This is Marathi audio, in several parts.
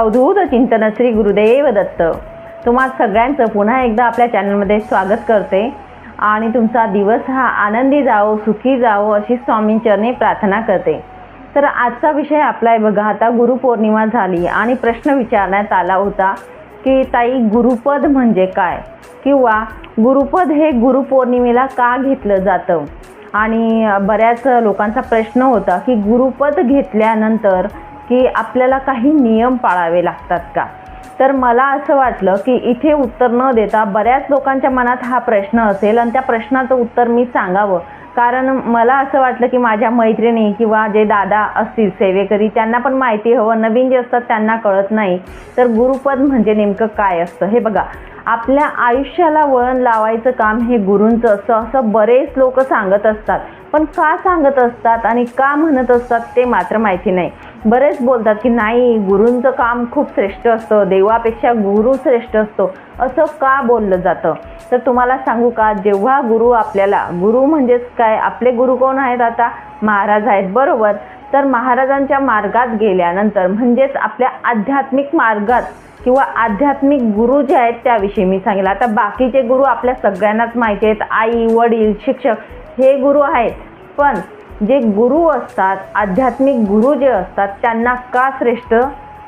अवधूत चिंतन श्री गुरुदेव दत्त. तुम्हा सगळ्यांचं पुन्हा एकदा आपल्या चॅनलमध्ये स्वागत करते. आणि तुमचा दिवस हा आनंदी जावो सुखी जावो अशी स्वामींचरणी प्रार्थना करते. तर आजचा विषय आपला आहे बघा आता गुरुपौर्णिमा झाली आणि प्रश्न विचारण्यात आला होता की ताई गुरुपद म्हणजे काय? किंवा गुरुपद हे गुरुपौर्णिमेला का घेतलं जातं? आणि बऱ्याच लोकांचा प्रश्न होता की गुरुपद घेतल्यानंतर की आपल्याला काही नियम पाळावे लागतात का? तर मला असं वाटलं की इथे उत्तर न देता बऱ्याच लोकांच्या मनात हा प्रश्न असेल आणि त्या प्रश्नाचं उत्तर मी सांगावं. कारण मला असं वाटलं की माझ्या मैत्रिणी किंवा जे दादा असतील सेवेकरी त्यांना पण माहिती हवं. नवीन जे असतात त्यांना कळत नाही. तर गुरुपद म्हणजे नेमकं काय असतं? हे बघा. आपल्या आयुष्याला वळण लावायचं काम हे गुरूंचं असं असं बरेच लोक सांगत असतात. पण का सांगत असतात आणि का म्हणत असतात ते मात्र माहिती नाही. बरेच बोलतात की नाही गुरूंचं काम खूप श्रेष्ठ असतं देवापेक्षा गुरु श्रेष्ठ असतो. असं का बोललं जातं? तर तुम्हाला सांगू का जेव्हा गुरु आपल्याला गुरु म्हणजेच काय? आपले गुरु कोण आहेत आता? महाराज आहेत बरोबर. तर महाराजांच्या मार्गात गेल्यानंतर म्हणजेच आपल्या आध्यात्मिक मार्गात किंवा आध्यात्मिक गुरु जे आहेत त्याविषयी मी सांगेल आता बाकीचे गुरु आपल्या सगळ्यांनाच माहिती आहेत. आई वडील शिक्षक हे गुरु आहेत. पण जे गुरु असतात आध्यात्मिक गुरु जे असतात त्यांना का श्रेष्ठ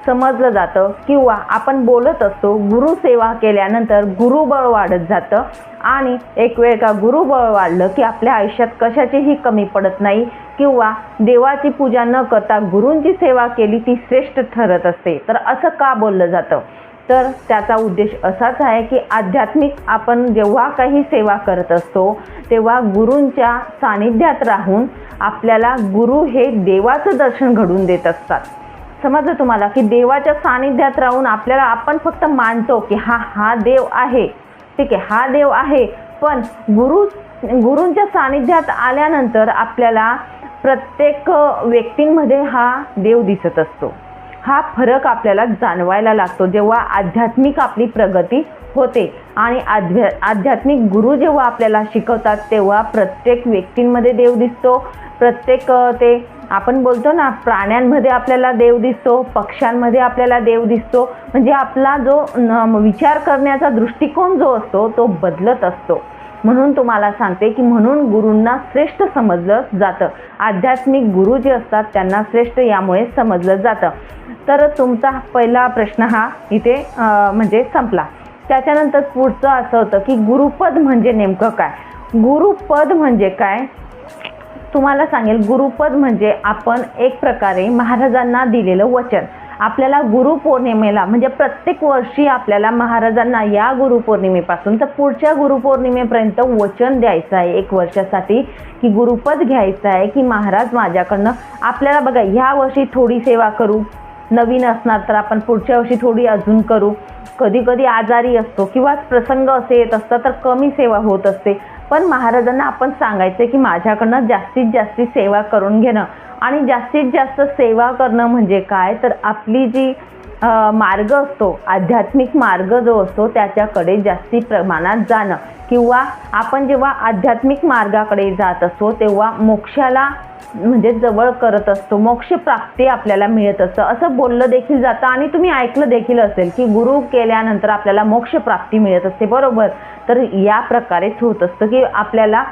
समजलं जातं किंवा आपण बोलत असतो गुरुसेवा केल्यानंतर गुरुबळ वाढत जातं आणि एक वेळ का गुरुबळ वाढलं की आपल्या आयुष्यात कशाचीही कमी पडत नाही किंवा देवाची पूजा न करता गुरूंची सेवा केली ती श्रेष्ठ ठरत असते. तर असं का बोललं जातं? तर त्याचा उद्देश असाच आहे की आध्यात्मिक आपण जेव्हा काही सेवा करत असतो तेव्हा गुरूंच्या सानिध्यात राहून आपल्याला गुरु हे देवाचं दर्शन घडून देत असतात. समजलं तुम्हाला की देवाच्या सानिध्यात राहून आपल्याला आपण फक्त मानतो की हा हा देव आहे. ठीक आहे हा देव आहे. पण गुरु गुरूंच्या सानिध्यात आल्यानंतर आपल्याला प्रत्येक व्यक्तींमध्ये हा देव दिसत असतो. हा फरक आपल्याला जाणवायला लागतो जेव्हा आध्यात्मिक आपली प्रगती होते. आणि आध्या आध्यात्मिक गुरु जेव्हा आपल्याला शिकवतात तेव्हा प्रत्येक व्यक्तींमध्ये देव दिसतो. प्रत्येक ते आपण बोलतो ना प्राण्यांमध्ये आपल्याला देव दिसतो पक्ष्यांमध्ये आपल्याला देव दिसतो. म्हणजे आपला जो विचार करण्याचा दृष्टिकोन जो असतो तो बदलत असतो. म्हणून तुम्हाला सांगते की म्हणून गुरूंना श्रेष्ठ समजलं जातं. आध्यात्मिक गुरु जे असतात त्यांना श्रेष्ठ यामुळे समजलं जातं. तर तुमचा पहिला प्रश्न हा इथे म्हणजे संपला. त्याच्यानंतर पुढचं असं होतं की गुरुपद म्हणजे नेमकं काय? गुरुपद म्हणजे काय? तुम्हाला सांगेल गुरुपद म्हणजे आपण एक प्रकारे महाराजांना दिलेलं वचन. आपल्याला गुरुपौर्णिमेला म्हणजे प्रत्येक वर्षी आपल्याला महाराजांना या गुरुपौर्णिमेपासून तर पुढच्या गुरुपौर्णिमेपर्यंत वचन द्यायचं आहे एक वर्षासाठी की गुरुपद घ्यायचं आहे की महाराज माझ्याकडनं आपल्याला बघा ह्या वर्षी थोडी सेवा करू नवीन असणार तर आपण पुढच्या वर्षी थोडी अजून करू. कधी कधी आजारी असतो किंवा प्रसंग असे येत असतात तर कमी सेवा होत असते. पण महाराजांना आपण सांगायचं की माझ्याकडनं जास्तीत जास्त सेवा करून घेणं. आणि जास्तीत जास्त सेवा करणं म्हणजे काय? तर आपली जी मार्ग असतो आध्यात्मिक मार्ग जो असतो त्याच्याकडे जास्ती प्रमाणात जाणं. किंवा आपण जेव्हा आध्यात्मिक मार्गाकडे जात असतो तेव्हा मोक्षाला म्हणजे जवळ करत असतो मोक्षप्राप्ती आपल्याला मिळत असतं. असं बोललं देखील जातं आणि तुम्ही ऐकलं देखील असेल की गुरु केल्यानंतर आपल्याला मोक्षप्राप्ती मिळत असते बरोबर? तर या प्रकारेच होत असतं की आपल्याला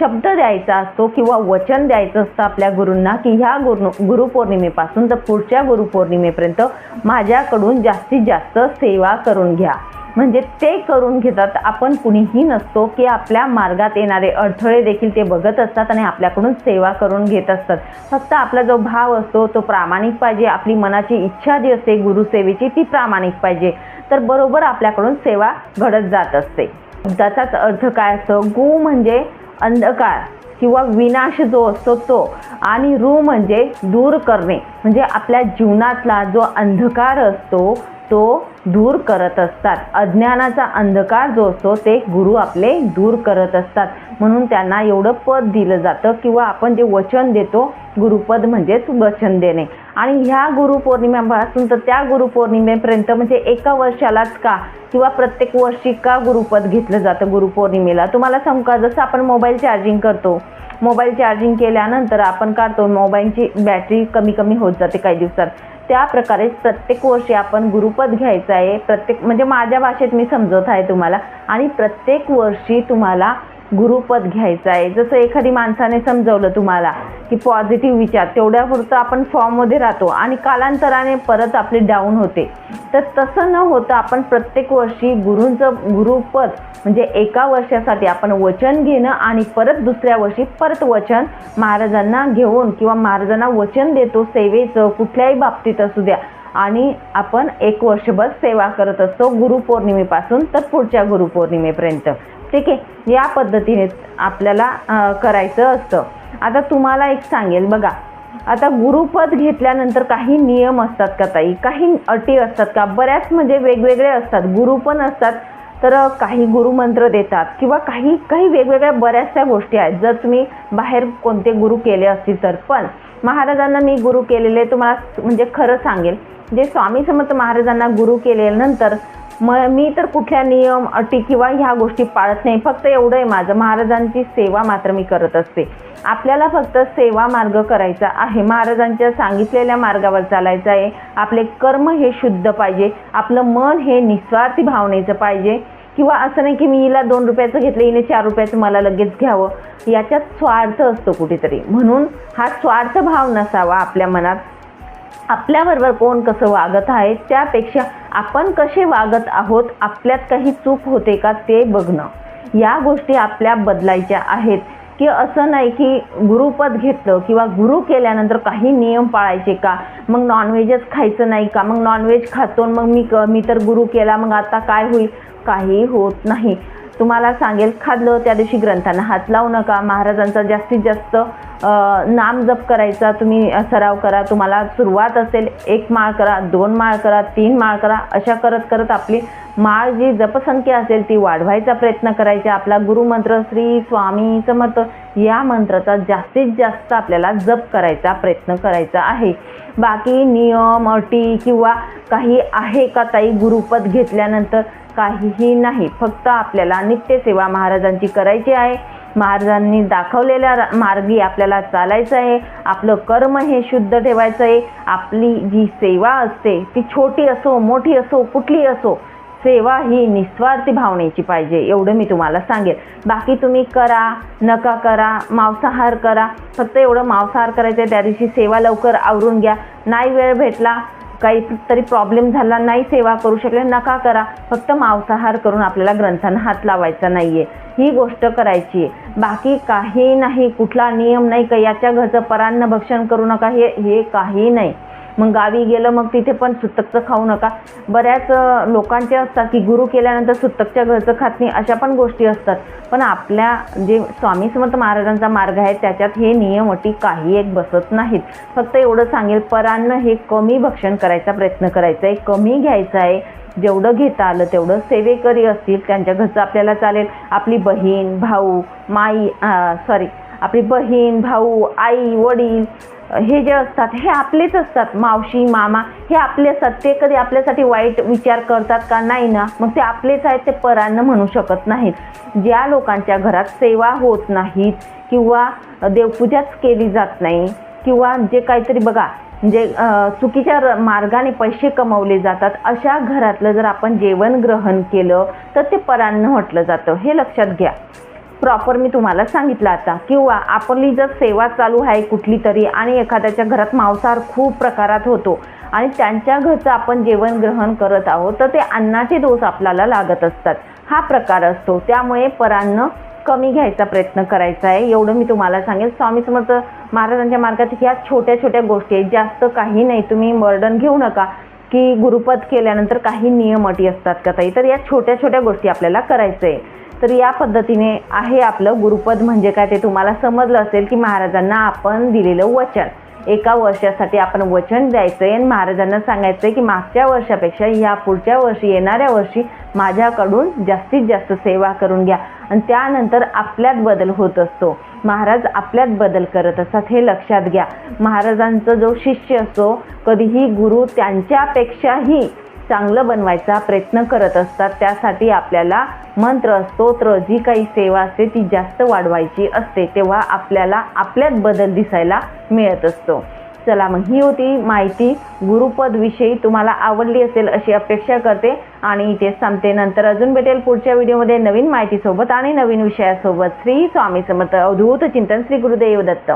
शब्द द्यायचा असतो किंवा वचन द्यायचं असतं आपल्या गुरूंना की ह्या गुरु गुरुपौर्णिमेपासून तर पुढच्या गुरुपौर्णिमेपर्यंत माझ्याकडून जास्तीत जास्त सेवा करून घ्या. म्हणजे ते करून घेतात आपण कुणीही नसतो की आपल्या मार्गात येणारे अडथळे देखील ते बघत असतात आणि आपल्याकडून सेवा करून घेत असतात. फक्त आपला जो भाव असतो तो प्रामाणिक पाहिजे. आपली मनाची इच्छा जी असते गुरुसेवेची ती प्रामाणिक पाहिजे. तर बरोबर आपल्याकडून सेवा घडत जात असते. शब्दाचाच अर्थ काय असतो? गु म्हणजे अंधकार किंवा विनाश जो असतो तो आणि रू म्हणजे दूर करणे. म्हणजे आपल्या जीवनातला जो अंधकार असतो तो दूर करत असतात. अज्ञानाचा अंधकार जो असतो ते गुरु आपले दूर करत असतात. म्हणून त्यांना एवढं पद दिलं जातं किंवा आपण जे वचन देतो गुरुपद म्हणजेच वचन देणे. आणि ह्या गुरुपौर्णिमेपासून तर त्या गुरुपौर्णिमेपर्यंत म्हणजे एका वर्षालाच का किंवा प्रत्येक वर्षी का गुरुपद घेतलं जातं गुरुपौर्णिमेला? तुम्हाला सांगू का जसं आपण मोबाईल चार्जिंग करतो मोबाईल चार्जिंग केल्यानंतर आपण काढतो मोबाईलची बॅटरी कमी कमी होत जाते काही दिवसात. त्या प्रकारे प्रत्येक वर्षी आपण गुरुपद घ्यायचं आहे. प्रत्येक म्हणजे माझ्या भाषेत मी समजवत आहे तुम्हाला. आणि प्रत्येक वर्षी तुम्हाला गुरुपद घ्यायचं आहे. जसं एखादी माणसाने समजवलं तुम्हाला की पॉझिटिव्ह विचार तेवढ्यापुरतं आपण फॉर्ममध्ये राहतो आणि कालांतराने परत आपले डाऊन होते. तर तसं न होतं आपण प्रत्येक वर्षी गुरूंचं गुरुपद म्हणजे एका वर्षासाठी आपण वचन घेणं आणि परत दुसऱ्या वर्षी परत वचन महाराजांना घेऊन किंवा महाराजांना वचन देतो सेवेचं कुठल्याही बाबतीत असू द्या. आणि आपण एक वर्षभर सेवा करत असतो गुरुपौर्णिमेपासून तर पुढच्या गुरुपौर्णिमेपर्यंत. ठीक आहे या पद्धतीने आपल्याला करायचं असतं. आता तुम्हाला एक सांगेल बघा. आता गुरुपद घेतल्यानंतर काही नियम असतात का ताई? काही अटी असतात का? बऱ्याच म्हणजे वेगवेगळे असतात. गुरु पण असतात. तर काही गुरुमंत्र देतात किंवा काही काही वेगवेगळ्या बऱ्याचशा गोष्टी आहेत. जर तुम्ही बाहेर कोणते गुरु केले असतील तर. पण महाराजांना मी गुरु केलेले तुम्हाला म्हणजे खरं सांगेल. जे स्वामी समर्थ महाराजांना गुरु केल्यानंतर मग मी तर कुठल्या नियम अटी किंवा ह्या गोष्टी पाळत नाही. फक्त एवढं आहे माझं. महाराजांची सेवा मात्र मी करत असते. आपल्याला फक्त सेवा मार्ग करायचा आहे. महाराजांच्या सांगितलेल्या मार्गावर चालायचं आहे. आपले कर्म हे शुद्ध पाहिजे. आपलं मन हे निस्वार्थी भावनेचं पाहिजे. किंवा असं नाही की मी हिला दोन रुपयाचं घेतलं हिने चार रुपयाचं मला लगेच घ्यावं. याच्यात स्वार्थ असतो कुठेतरी. म्हणून हा स्वार्थ भाव नसावा आपल्या मनात. आपल्याबरोबर कोण कसं वागत आहे त्यापेक्षा आपण कसे वागत आहोत आपल्यात काही चूक होते का ते बघणं. या गोष्टी आपल्या बदलायच्या आहेत. की असं नाही की गुरुपद घेतलं किंवा गुरु केल्यानंतर काही नियम पाळायचे का? मग नॉनव्हेजच खायचं नाही का? मग नॉनव्हेज खातो मग मी क मी तर गुरु केला मग आता काय होईल? काही होत नाही. तुम्हाला सांगेल खाल्लं त्या दिवशी ग्रंथांना. हात लावू नका. महाराजांचा जास्तीत जास्त नाम जप करायचा. तुम्ही सराव करा. तुम्हाला सुरुवात असेल एक माळ करा दोन माळ करा तीन माळ करा. अशा करत करत आपली माळ जी जपसंख्या असेल ती वाढवायचा प्रयत्न करायचा. आपला गुरुमंत्र श्री स्वामी समर्थ या मंत्राचा जास्तीत जास्त आपल्याला जप करायचा प्रयत्न करायचा आहे. बाकी नियम अटी किंवा काही आहे का ताई? गुरुपद घेतल्यानंतर काहीही नाही. फक्त आपल्याला नित्यसेवा महाराजांची करायची आहे. महाराजांनी दाखवलेल्या मार्गी आपल्याला चालायचं आहे. आपलं कर्म हे शुद्ध ठेवायचं आहे. आपली जी सेवा असते ती छोटी असो मोठी असो कुठली असो सेवा ही निस्वार्थी भावनेची पाहिजे एवढं मी तुम्हाला सांगेल. बाकी तुम्ही करा नका करा मांसाहार करा. फक्त एवढं मांसाहार करायचं आहे त्या दिवशी सेवा लवकर आवरून घ्या. नाही वेळ भेटला काही तरी प्रॉब्लेम झाला नाही सेवा करू शकले नका करा. फक्त मांसाहार करून आपल्याला ग्रंथांना हात लावायचा नाही आहे ही गोष्ट करायची आहे. बाकी काही नाही कुठला नियम नाही का याच्या घरचं परान्न भक्षण करू नका हे हे काही नाही. मग गावी गेलं मग तिथे पण सुतकचं खाऊ नका. बऱ्याच लोकांचे असतात की गुरु केल्यानंतर सुतकच्या घरचं खात नाही अशा पण गोष्टी असतात. पण आपल्या जे स्वामी समर्थ महाराजांचा मार्ग आहे त्याच्यात हे नियम अटी काही एक बसत नाहीत. फक्त एवढं सांगेल परान्न हे कमी भक्षण करायचा प्रयत्न करायचा आहे कमी घ्यायचं आहे जेवढं घेता आलं तेवढं सेवेकरी असतील त्यांच्या घरचं आपल्याला चालेल. आपली बहीण भाऊ माई सॉरी आपली बहीण भाऊ आई वडील हे जे असतात हे आपलेच असतात. मावशी मामा हे आपले असतात. ते कधी आपल्यासाठी वाईट विचार करतात का? नाही ना. मग ते आपलेच आहेत ते परान्न म्हणू शकत नाहीत. ज्या लोकांच्या घरात सेवा होत नाहीत किंवा देवपूजाच केली जात नाही किंवा जे काहीतरी बघा म्हणजे चुकीच्या र- मार्गाने पैसे कमवले जातात अशा घरातलं जर आपण जेवण ग्रहण केलं तर ते परान्न म्हटलं जातं. हे लक्षात घ्या. प्रॉपर मी तुम्हाला सांगितलं आता. किंवा आपली जर सेवा चालू आहे कुठली तरी आणि एखाद्याच्या घरात मांसाहार खूप प्रकारात होतो आणि त्यांच्या घरचं आपण जेवण ग्रहण करत आहोत तर ते अन्नाचे दोष आपल्याला लागत असतात. हा प्रकार असतो. त्यामुळे परान्न कमी घ्यायचा प्रयत्न करायचा आहे. एवढं मी तुम्हाला सांगेल स्वामी समर्थ महाराजांच्या मार्गात ह्या छोट्या छोट्या गोष्टी आहेत. जास्त काही नाही. तुम्ही बर्डन घेऊ नका. की गुरुपद केल्यानंतर काही नियम अटी असतात का ताई? तर या छोट्या छोट्या गोष्टी आपल्याला करायचं आहे तर या पद्धतीने आहे आपलं गुरुपद म्हणजे काय ते तुम्हाला समजलं असेल की महाराजांना आपण दिलेलं वचन. एका वर्षासाठी आपण वचन द्यायचं आहे आणि महाराजांना सांगायचं आहे की मागच्या वर्षापेक्षा ह्या पुढच्या वर्षी येणाऱ्या वर्षी माझ्याकडून जास्तीत जास्त सेवा करून घ्या. आणि त्यानंतर आपल्यात बदल होत असतो. महाराज आपल्यात बदल करत असतात हे लक्षात घ्या. महाराजांचा जो शिष्य असतो कधीही गुरु त्यांच्यापेक्षाही चांगलं बनवायचा प्रयत्न करत असतात. त्यासाठी आपल्याला मंत्र स्तोत्र जी काही सेवा असते ती जास्त वाढवायची असते. तेव्हा आपल्याला आपल्यात बदल दिसायला मिळत असतो. चला मग ही होती माहिती. गुरुपदविषयी तुम्हाला आवडली असेल अशी अपेक्षा करते आणि इथे संपते. नंतर अजून भेटेल पुढच्या व्हिडिओमध्ये नवीन माहितीसोबत आणि नवीन विषयासोबत. श्री स्वामी समर्थ. अवधूत चिंतन श्री गुरुदेव दत्त